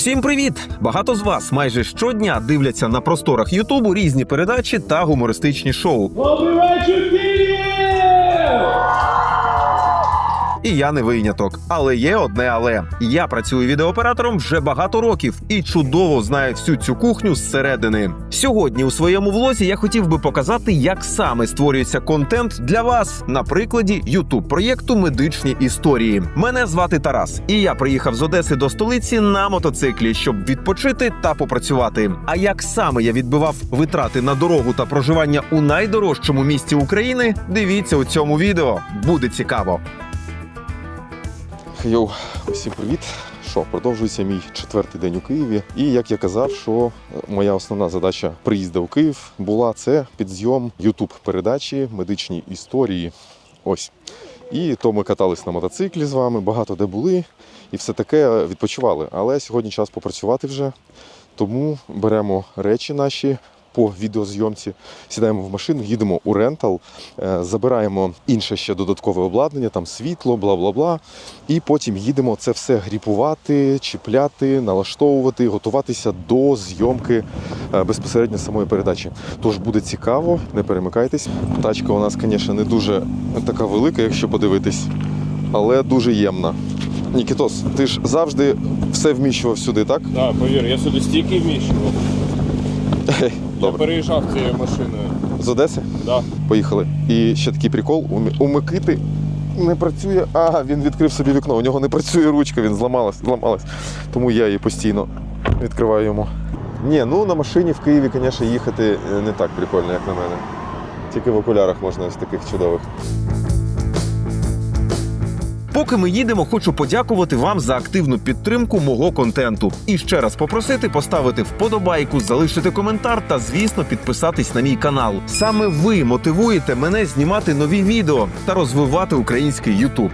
Всім привіт! Багато з вас майже щодня дивляться на просторах Ютубу різні передачі та гумористичні шоу. Київ! І я не виняток. Але є одне але. Я працюю відеооператором вже багато років і чудово знаю всю цю кухню зсередини. Сьогодні у своєму влозі я хотів би показати, як саме створюється контент для вас на прикладі youtube проєкту Медичні історії. Мене звати Тарас, і я приїхав з Одеси до столиці на мотоциклі, щоб відпочити та попрацювати. А як саме я відбивав витрати на дорогу та проживання у найдорожчому місті України, дивіться у цьому відео. Буде цікаво. Йоу, усім привіт! Що продовжується мій четвертий день у Києві. І як я казав, що е, моя основна задача приїзду у Київ була це підзйом youtube передачі медичні історії. Ось. І то ми катались на мотоциклі з вами, багато де були, і все таке відпочивали. Але сьогодні час попрацювати вже. Тому беремо речі наші по відеозйомці, сідаємо в машину, їдемо у рентал, е, забираємо інше ще додаткове обладнання, там світло, бла бла бла. І потім їдемо це все гріпувати, чіпляти, налаштовувати, готуватися до зйомки е, безпосередньо самої передачі. Тож буде цікаво, не перемикайтесь. Тачка у нас, звісно, не дуже така велика, якщо подивитись, але дуже ємна. Нікітос, ти ж завжди все вміщував сюди, так? Так, повір, я сюди стільки вміщував. Я Добре. переїжджав цією машиною. З Одеси? Да. Поїхали. І ще такий прикол: у, Мі- у Микити не працює. А, він відкрив собі вікно. У нього не працює ручка, він зламалась, зламалась. Тому я її постійно відкриваю йому. Ні, ну на машині в Києві, звісно, їхати е, не так прикольно, як на мене. Тільки в окулярах можна ось таких чудових. Поки ми їдемо, хочу подякувати вам за активну підтримку мого контенту. І ще раз попросити поставити вподобайку, залишити коментар та, звісно, підписатись на мій канал. Саме ви мотивуєте мене знімати нові відео та розвивати український Ютуб.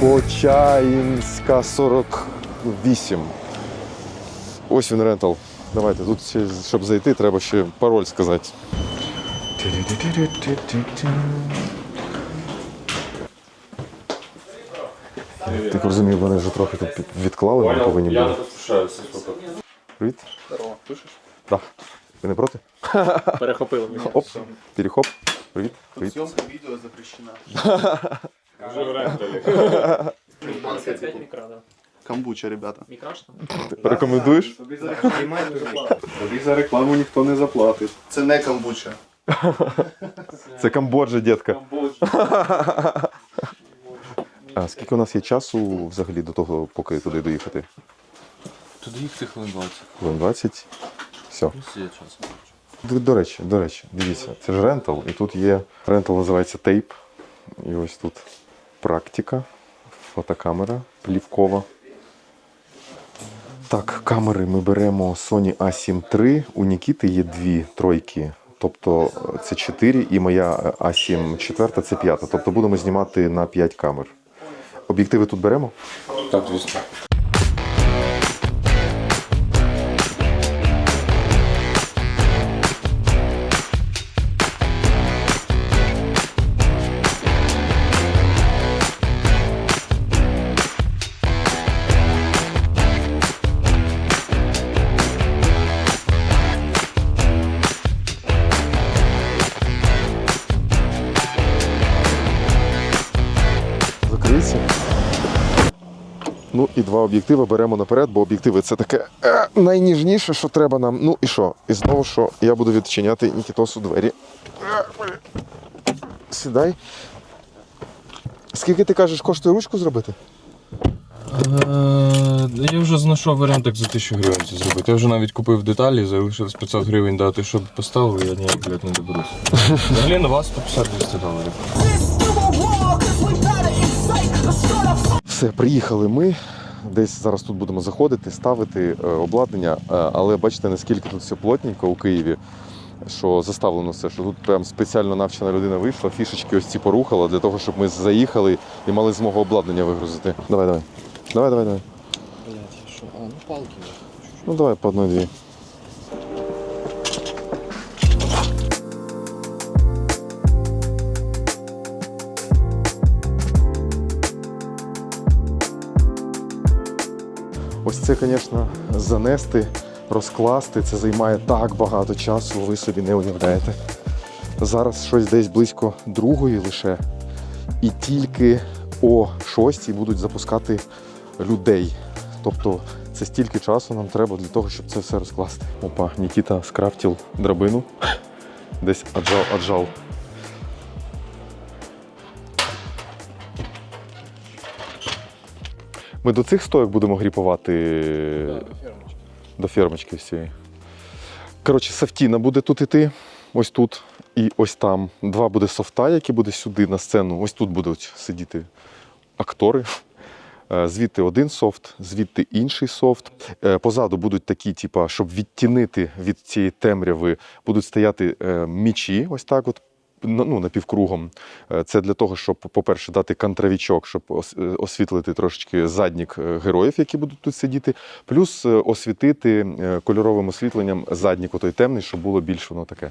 Почаїнська 48. Ось він рентал. Давайте, тут щоб зайти, треба ще пароль сказати. Так розумію, вони вже трохи тут відклали, ми повинні були. поспішаюся. Привіт. Здорово, пишеш? Так. Ви не проти? Перехопили мене. Оп, перехоп. Привіт. Привіт. Съемка видео запрещена. Вже в ренталі. 25 микро, да. Камбуча, ребята. Микрашно? Рекомендуєш? Тобі за рекламу ніхто не заплатить. Це не камбуча. Це Камбоджа, дітка. А скільки у нас є часу взагалі до того, поки туди доїхати? Туди їхати хвилин 20. Хвилин 20. Все. Ось є час. До, до речі, до речі, дивіться, це ж рентал, і тут є. Рентал називається тейп. І ось тут практика, фотокамера плівкова. Так, камери ми беремо Sony A7 III. У Нікіти є дві тройки. Тобто це 4 і моя е, A7 4 це 5. Тобто будемо знімати на 5 камер. Об'єктиви тут беремо? Так, звісно. Два об'єктиви беремо наперед, бо об'єктиви це таке е, найніжніше, що треба нам. Ну і що? І знову що я буду відчиняти Нікітосу двері. Сідай. Скільки ти кажеш, коштує ручку зробити? Е, Я вже знайшов варіант, як за 1000 гривень це зробити. Я вже навіть купив деталі, залишилось 500 гривень дати, щоб поставили, я ніяк, блядь, не доберусь. Взагалі на вас 150-200 доларів. Все, приїхали ми. Десь зараз тут будемо заходити, ставити е, обладнання. Е, але бачите, наскільки тут все плотненько у Києві, що заставлено все, що тут прям спеціально навчена людина вийшла, фішечки ось ці порухала для того, щоб ми заїхали і мали змогу обладнання вигрузити. Давай, давай. Давай, давай, давай. Ну давай по одной-дві. Ось це, звісно, занести, розкласти, це займає так багато часу, ви собі не уявляєте. Зараз щось десь близько другої лише. І тільки о 6 будуть запускати людей. Тобто це стільки часу нам треба для того, щоб це все розкласти. Опа, Нікіта скрафтив драбину. Десь аджал, аджал. Ми до цих стоїк будемо гріпувати до фермочки всієї. Коротше, Сафтіна буде тут іти, ось тут і ось там. Два буде софта, які буде сюди на сцену. Ось тут будуть сидіти актори. Е, Звідти один софт, звідти інший софт. Е, Позаду будуть такі, типа, щоб відтінити від цієї темряви, будуть стояти е, мічі, ось так, от ну, напівкругом. Е, Це для того, щоб, по-перше, дати контравічок, щоб е, освітлити трошечки заднік е, героїв, які будуть тут сидіти, плюс освітити кольоровим освітленням заднік, отой темний, щоб було більш воно таке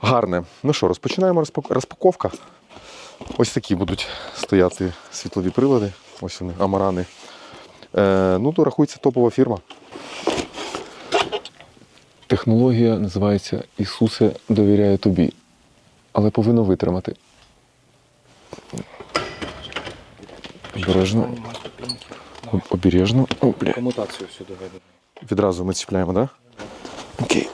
гарне. Ну що, розпочинаємо розпаковка. Ось такі будуть стояти світлові прилади. Ось вони, амарани. Е, ну, то рахується топова фірма. Технологія називається Ісусе довіряє тобі, але повинно витримати. Обережно. Обережно. О, бля. Комутацію сюди веде. Відразу ми ціпляємо, так? Да? Окей.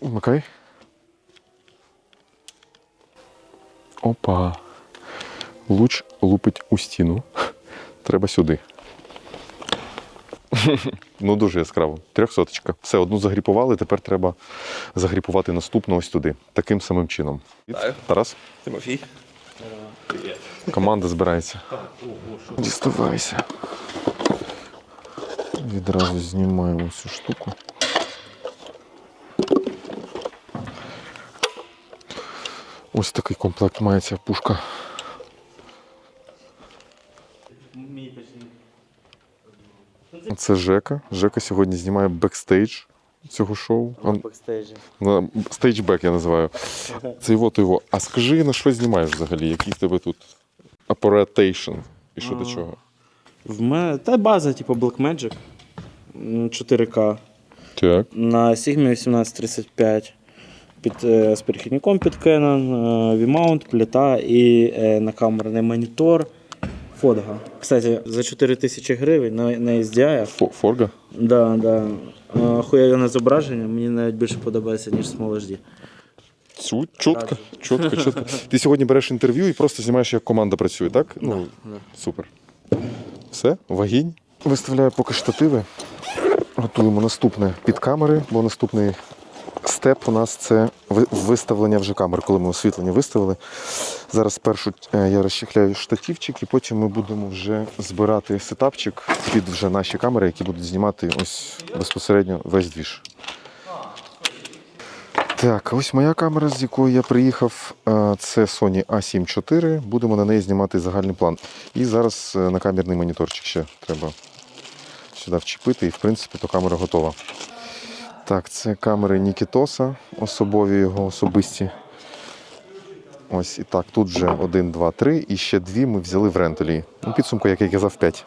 Вмикай. Опа. Луч лупить у стіну. Треба сюди. Ну, дуже яскраво. Трьохсоточка. Все, одну загріпували, тепер треба загріпувати наступну ось туди. Таким самим чином. Тарас? Тимофій. Команда збирається. Діставайся. Відразу знімаємо цю штуку. Ось такий комплект має ця пушка. Це Жека. Жека сьогодні знімає бекстейдж цього шоу. А, Бекстейджі. на- Стейджбек я називаю. Це його, то його. А скажи, на що знімаєш взагалі? Який в тебе тут апаратейшн? І що до чого? В мене та база, типу Blackmagic м, 4К Так. на Sigma 1835 під, е, з перехідником під Canon, е, V-mount, плита і е, накамерний монітор. Фотга. Кстати, за 4 тисячі гривень на, на SDI. Фо- Форга? Да, да. Е, Хуєве зображення, мені навіть більше подобається, ніж Small HD. Цю чітко, чітко, чітко. Ти сьогодні береш інтерв'ю і просто знімаєш, як команда працює, так? Ну, супер. Все, вагінь. Виставляю поки штативи. Готуємо наступне під камери, бо наступний степ у нас це виставлення вже камер, коли ми освітлення виставили. Зараз спершу е, я розчехляю штативчик, і потім ми будемо вже збирати сетапчик під вже наші камери, які будуть знімати ось безпосередньо весь двіж. Так, ось моя камера, з якою я приїхав, е, це Sony A7 IV. Будемо на неї знімати загальний план. І зараз е, накамерний моніторчик ще треба сюди вчепити, і в принципі то камера готова. Так, це камери Нікітоса, особові його особисті. Ось і так, тут вже 1, 2, 3, і ще дві ми взяли в рентелі. Ну, підсумку, як я казав, 5.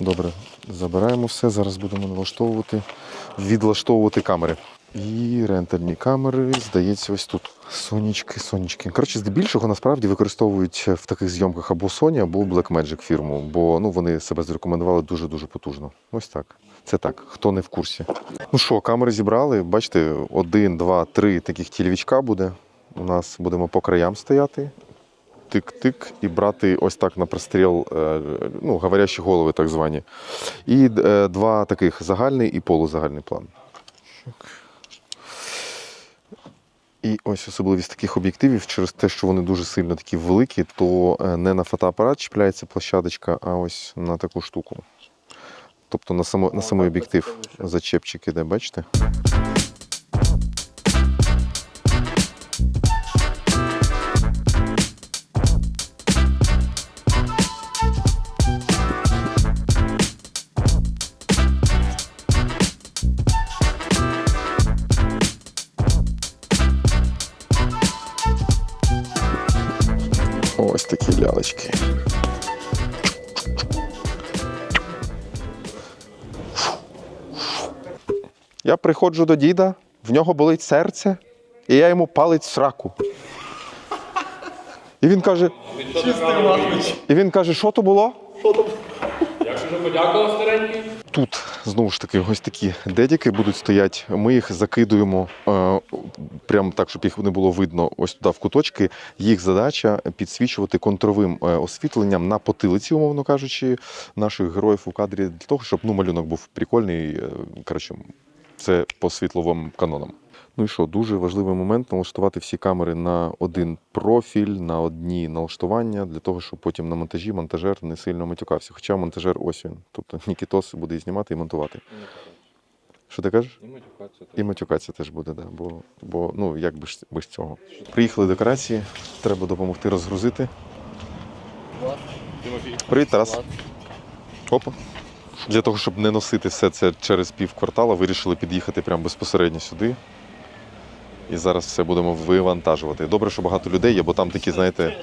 Добре, забираємо все. Зараз будемо налаштовувати, відлаштовувати камери. І рентальні камери, здається, ось тут. Сонечки, сонечки. Коротше, здебільшого насправді використовують в таких зйомках або Sony, або Blackmagic фірму, бо ну, вони себе зарекомендували дуже-дуже потужно. Ось так. Це так, хто не в курсі. Ну що, камери зібрали. Бачите, один, два, три таких тілівічка буде. У нас будемо по краям стояти. Тик-тик і брати ось так на пристріл, е, ну, говорящі голови, так звані. І е, два таких загальний і полузагальний план. І ось особливість таких об'єктивів через те, що вони дуже сильно такі великі, то е, не на фотоапарат чіпляється площадочка, а ось на таку штуку. Тобто на само, на ну, самий об'єктив зачепчик іде, бачите? Ось такі лялечки. Я приходжу до діда, в нього болить серце, і я йому палець сраку. І він каже. І він каже, що то було? Тут знову ж таки ось такі дедіки будуть стояти. Ми їх закидуємо е, прямо так, щоб їх не було видно ось туди в куточки. Їх задача підсвічувати контровим е, освітленням на потилиці, умовно кажучи, наших героїв у кадрі для того, щоб ну, малюнок був прикольний. е, Коротше, це по світловим канонам. Ну і що, дуже важливий момент налаштувати всі камери на один профіль, на одні налаштування, для того, щоб потім на монтажі монтажер не сильно матюкався. Хоча монтажер ось він. Тобто Нікітос буде і знімати і монтувати. Що ти кажеш? І матюкатися теж буде, да. бо, бо ну, як без, без цього. Приїхали декорації, треба допомогти розгрузити. Привіт, Тарас. Опа. Для того, щоб не носити все це через пів квартала, вирішили під'їхати прямо безпосередньо сюди. І зараз все будемо вивантажувати. Добре, що багато людей є, бо там такі, знаєте,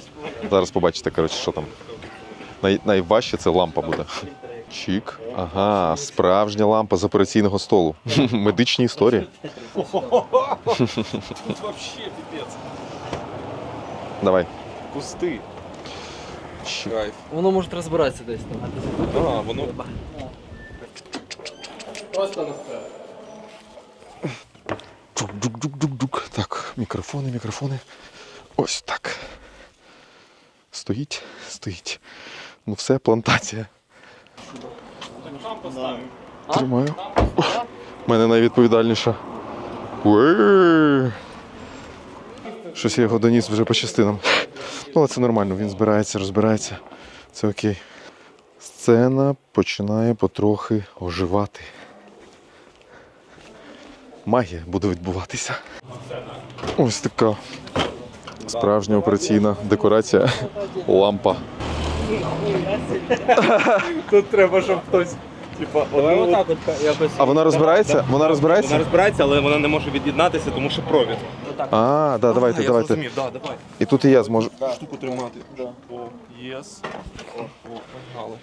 зараз побачите, коротше, що там. Най, найважче це лампа буде. Чік. Ага, справжня лампа з операційного столу. Медичні історії. Тут вообще пипец. Давай. Кусти. Кайф. Воно може розбиратися десь там. А, воно. Джук-джук-джук-джук. Так, мікрофони, мікрофони. Ось так. Стоїть, стоїть. Ну все, плантація. Тримаю. У мене найвідповідальніша. Щось я його доніс вже по частинам. Ну, але це нормально, він збирається, розбирається. Це окей. Сцена починає потрохи оживати. Магія буде відбуватися. Ось така справжня операційна декорація. Лампа. Тут треба, щоб хтось. Типа. А вона розбирається? Вона Вона розбирається? розбирається, але вона не може від'єднати, тому що провід. А, да, давайте, я давайте. зрозумів, да, давай. І тут і я зможу. Штуку тримати. О, єс. О, о, погнали.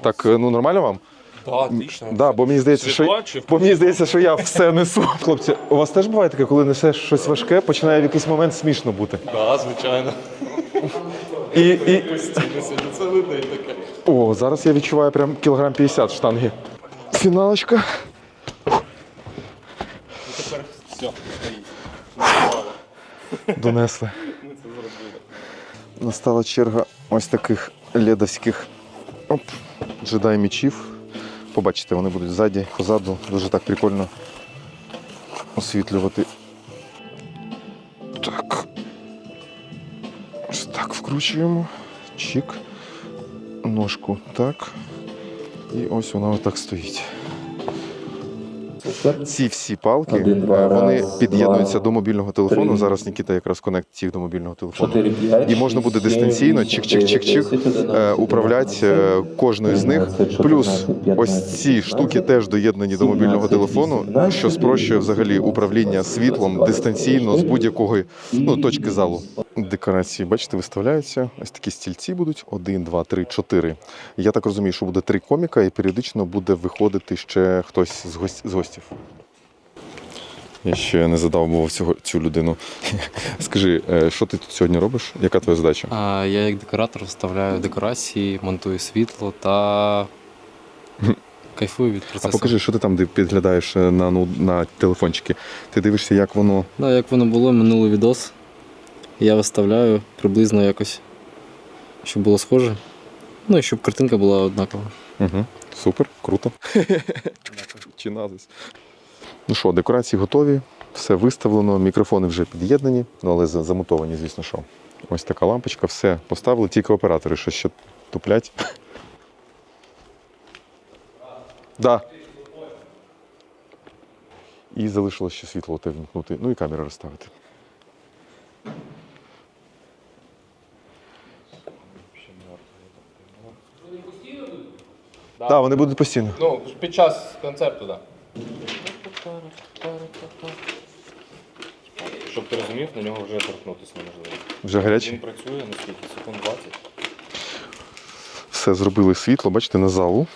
Так, е, ну нормально вам? Да, отлично. Да, бо мені здається, що чи бо мені здається, що я все несу. Хлопці, у вас теж буває таке, коли несеш щось важке, починає в якийсь момент смішно бути. Да, звичайно. І, і... Це видно таке. О, зараз я відчуваю прям кілограм 50 штанги. Фіналочка. Тепер Все, Донесли. Настала черга ось таких ледовських джедай мічів. Побачите, вони будуть ззаді, позаду. Дуже так прикольно освітлювати. Так. Ось так вкручуємо. Чик. Ножку так. І ось вона отак стоїть. Ці всі палки е, вони під'єднуються до мобільного телефону. Зараз Нікіта якраз конект їх до мобільного телефону. 4, 5, І можна буде дистанційно чик-чик-чик-чик е, управляти е, кожною з них. Плюс ось ці штуки теж доєднані до мобільного телефону, що спрощує взагалі управління світлом дистанційно з будь-якої ну, точки залу. Декорації, бачите, виставляються. Ось такі стільці будуть: один, два, три, чотири. Я так розумію, що буде три коміка, і періодично буде виходити ще хтось з гость- з. Я ще не задав цього цю людину. Скажи, е, що ти тут сьогодні робиш? Яка твоя задача? А, Я як декоратор вставляю декорації, монтую світло та кайфую від А покажи, що ти там підглядаєш е, на, ну, на телефончики. Ти дивишся, як воно. Да, як воно було, минулий відос. Я виставляю приблизно якось, щоб було схоже. Ну і щоб картинка була однакова. Угу. Супер, круто. Чи назис. Ну що, декорації готові, все виставлено, мікрофони вже під'єднані, ну але за- замутовані, звісно, що. Ось така лампочка, все поставили, тільки оператори, що ще туплять. Да. І залишилось ще світло те вмкнути, ну і камеру розставити. Так, да, вони будуть постійно. Ну, під час концерту, так. Щоб ти розумів, на нього вже торкнутися неможливо. Вже гарячий? Він працює наскільки? Секунд 20. Все зробили світло, бачите, на залу.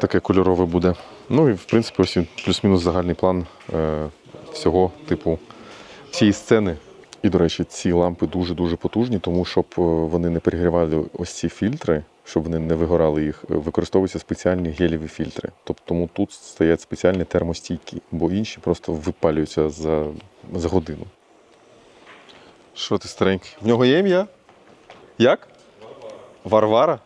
Таке кольорове буде. Ну і в принципі, ось плюс-мінус загальний план е, всього, типу, цієї сцени. І, до речі, ці лампи дуже-дуже потужні, тому щоб е, вони не перегрівали ось ці фільтри, щоб вони не вигорали їх, використовуються спеціальні гелєві фільтри. Тобто тому тут стоять спеціальні термостійкі, бо інші просто випалюються за, за годину. Що ти старенький? В нього є ім'я? Як? Варвара. Варвара?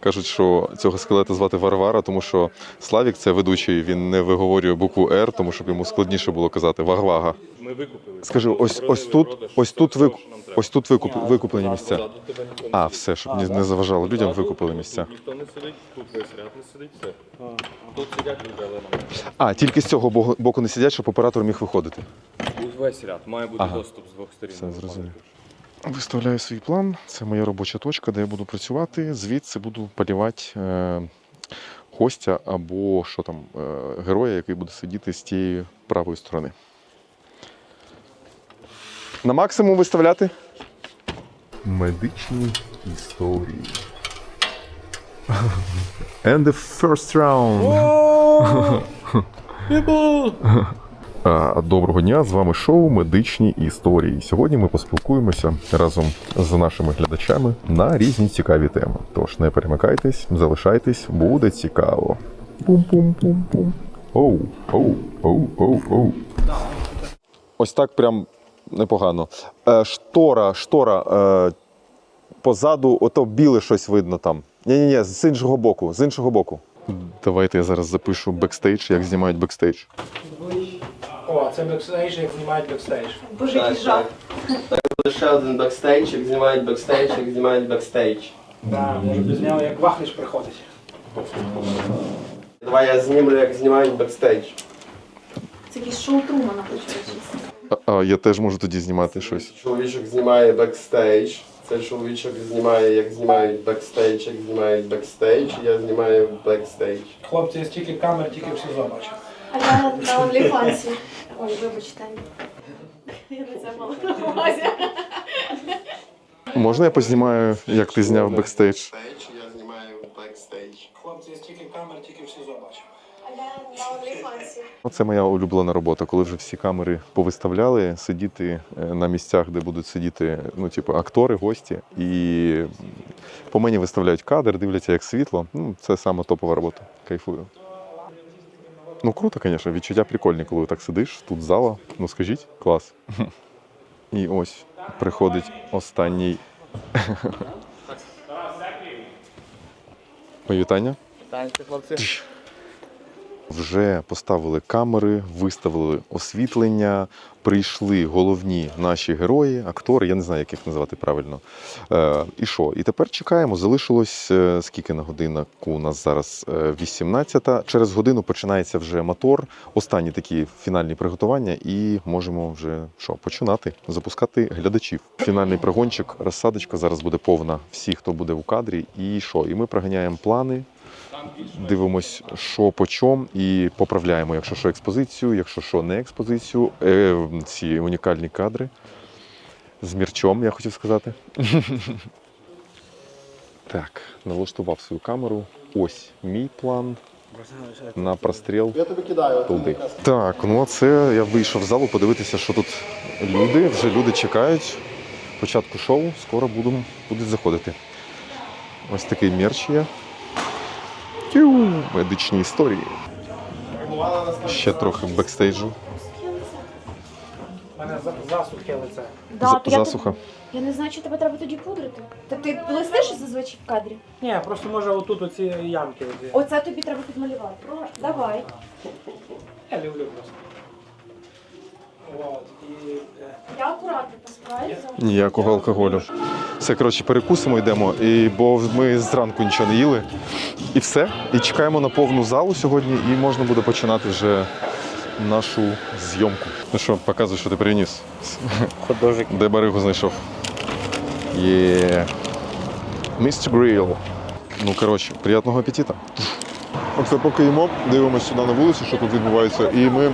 Кажуть, що цього скелета звати Варвара, тому що Славік це ведучий, він не виговорює букву Р, тому щоб йому складніше було казати Вагвага. Ми викупили. Скажи, ось ось тут, ось тут вик, ось тут викуп, викуплені місця. А, все, щоб не, не заважало людям, викупили місця. Ніхто не сидить, тут весь ряд не сидить, все. Тут сидять люди, але нам. А, тільки з цього боку- боку не сидять, щоб оператор міг виходити. Тут весь ряд. Має бути Ага. доступ з двох сторін. Все, зрозумів. Виставляю свій план. Це моя робоча точка, де я буду працювати. Звідси буду полівати е, гостя або що там, е, героя, який буде сидіти з тієї правої сторони. На максимум виставляти. Медичні історії. And the first round. А, Доброго дня, з вами шоу Медичні історії. Сьогодні ми поспілкуємося разом з нашими глядачами на різні цікаві теми. Тож не перемикайтесь, залишайтесь, буде цікаво. Пум-пум-пум-пум. Оу, оу, оу, оу, оу. Ось так прям непогано. Е, штора, штора. Е, позаду, ото біле щось видно там. Ні-ні-ні, з іншого боку, з іншого боку. Давайте я зараз запишу бекстейдж, як знімають бекстейдж. О, це бекстейдж, як знімають бекстейдж. Боже, який жах. Буде ще один бекстейдж, як знімають бекстейдж, як знімають бекстейдж. Да, може без нього як вахнеш приходить. Давай я знімлю, як знімають бекстейдж. Це якийсь шоу Трумана чесно. А, а я теж можу тоді знімати щось. Чоловічок знімає бекстейдж. Цей чоловічок знімає, як знімають бекстейдж, як знімають бекстейдж. Я знімаю бекстейдж. Хлопці, я стільки камер, тільки в СІЗО бачив. А я на OnlyFans. Ой, вибачте. Я не це мала на увазі. Можна я познімаю, як ти зняв бекстейдж? Я знімаю бекстейдж. Хлопці, я стільки камер, тільки в СІЗО на OnlyFans. Це моя улюблена робота, коли вже всі камери повиставляли, сидіти е, на місцях, де будуть сидіти ну, типу, актори, гості. І по мені виставляють кадр, дивляться, як світло. Ну, це саме топова робота. Кайфую. Ну, круто, звісно, відчуття прикольні, коли так сидиш, тут зала. Ну скажіть, клас. І ось приходить останній. Мої вітання. Вітання, хлопці. Вже поставили камери, виставили освітлення, прийшли головні наші герої, актори, я не знаю, як їх називати правильно. Е, і що? І тепер чекаємо. Залишилось е, скільки на годинку у нас зараз е, 18. Через годину починається вже мотор. Останні такі фінальні приготування, і можемо вже що починати запускати глядачів. Фінальний пригончик, розсадочка зараз буде повна. Всі, хто буде у кадрі, і що? І ми проганяємо плани дивимось, що по чому, і поправляємо, якщо що експозицію, якщо що не експозицію. Е, ці унікальні кадри з мірчом, я хотів сказати. Так, налаштував свою камеру. Ось мій план на простріл Я тобі кидаю. туди. Так, ну а це я вийшов в залу подивитися, що тут люди. Вже люди чекають. Початку шоу, скоро будемо, будуть заходити. Ось такий мерч є. Тю, медичні історії. Ще трохи бекстейджу. У мене засухи засухе лице. Да, то я засуха. Я не знаю, чи тебе треба тоді пудрити. Та ти блистиш зазвичай в кадрі? Ні, просто може отут оці ямки. Оці. Оце тобі треба підмалювати. Давай. Я люблю просто. Е, Я акуратно постараюся. Ніякого алкоголю. Все, коротше, перекусимо, йдемо. І, бо ми зранку нічого не їли. І все. І чекаємо на повну залу сьогодні, і можна буде починати вже нашу зйомку. Ну що, показуй, що ти приніс. Художик. Де баригу знайшов? Є. Містер Гріл. Ну, коротше, приятного апетита. Оце поки їмо, дивимося сюди на вулицю, що тут відбувається. І ми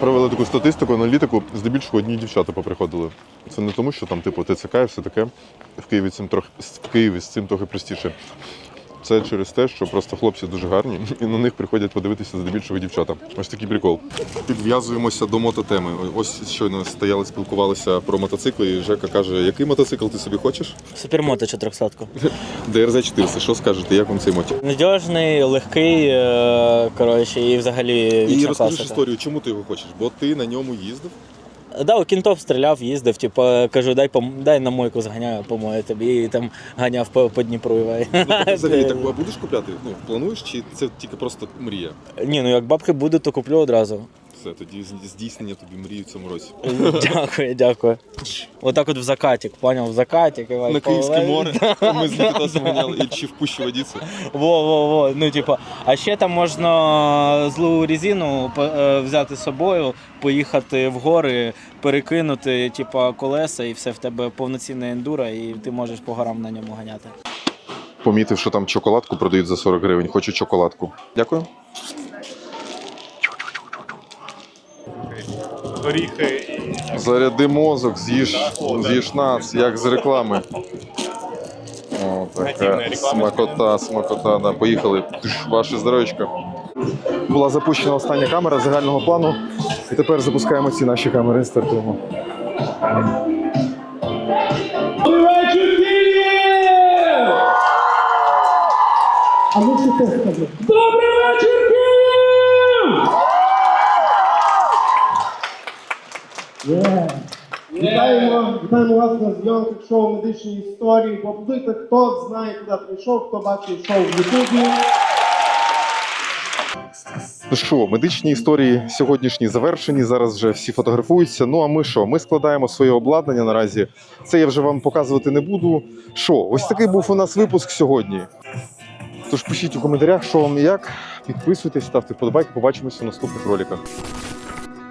провели таку статистику, аналітику, здебільшого одні дівчата поприходили. Це не тому, що там, типу, ТЦК і все таке. В Києві цим трохи в Києві з цим трохи простіше. Це через те, що просто хлопці дуже гарні, і на них приходять подивитися здебільшого дівчата. Ось такий прикол. Підв'язуємося до мототеми. Ось щойно стояли, спілкувалися про мотоцикли, і Жека каже, який мотоцикл ти собі хочеш? Супермото 400. ДРЗ 400. Що скажете, як вам цей мотик? Надіжний, легкий, е, коротше, і взагалі І розкажи історію, чому ти його хочеш? Бо ти на ньому їздив. Да, у кінтов стріляв, їздив, типу, кажу, дай пом... дай на мойку зганяю, помою тобі, і там ганяв по, по Дніпру. І... Ну, взагалі, так будеш купляти? Ну, плануєш, чи це тільки просто мрія? Ні, ну як бабки буду, то куплю одразу. Все, тоді здійснення тобі мрії в цьому році. Дякую, дякую. Отак от в закатик, поняв, в закатик. Івай, На Київське повалай. море. Да, Ми з да, Нікітосом да. і чи в пущу водіці. Во, во, во. Ну, типу, а ще там можна злу резину по- е, взяти з собою, поїхати в гори, перекинути, типу, колеса, і все в тебе повноцінне ендуро, і ти можеш по горам на ньому ганяти. Помітив, що там чоколадку продають за 40 гривень. Хочу чоколадку. Дякую. Горіхи Заряди мозок, з'їж, з'їж нац, як з реклами. О, така смакота, смакота. Да, поїхали. Ваше здоровечко. Була запущена остання камера загального плану. І тепер запускаємо ці наші камери. Стартуємо. Вітаємо, вітаємо вас на зйомках шоу медичної історії. Поаплодуйте, хто знає, куди прийшов, хто бачив шоу в Ютубі. Ну що, медичні історії сьогоднішні завершені. Зараз вже всі фотографуються. Ну а ми що? Ми складаємо своє обладнання наразі. Це я вже вам показувати не буду. Що, ось такий був у нас випуск сьогодні. Тож пишіть у коментарях, що вам і як. Підписуйтесь, ставте вподобайки. Побачимося в наступних роликах.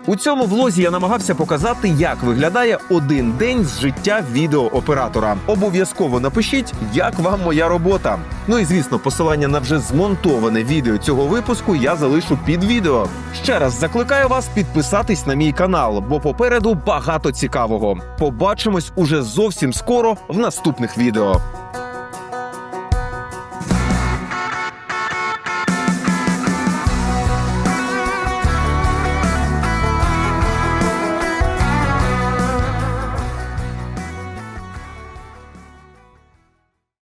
У цьому влозі я намагався показати, як виглядає один день з життя відеооператора. Обов'язково напишіть, як вам моя робота. Ну і звісно, посилання на вже змонтоване відео цього випуску я залишу під відео. Ще раз закликаю вас підписатись на мій канал, бо попереду багато цікавого. Побачимось уже зовсім скоро в наступних відео.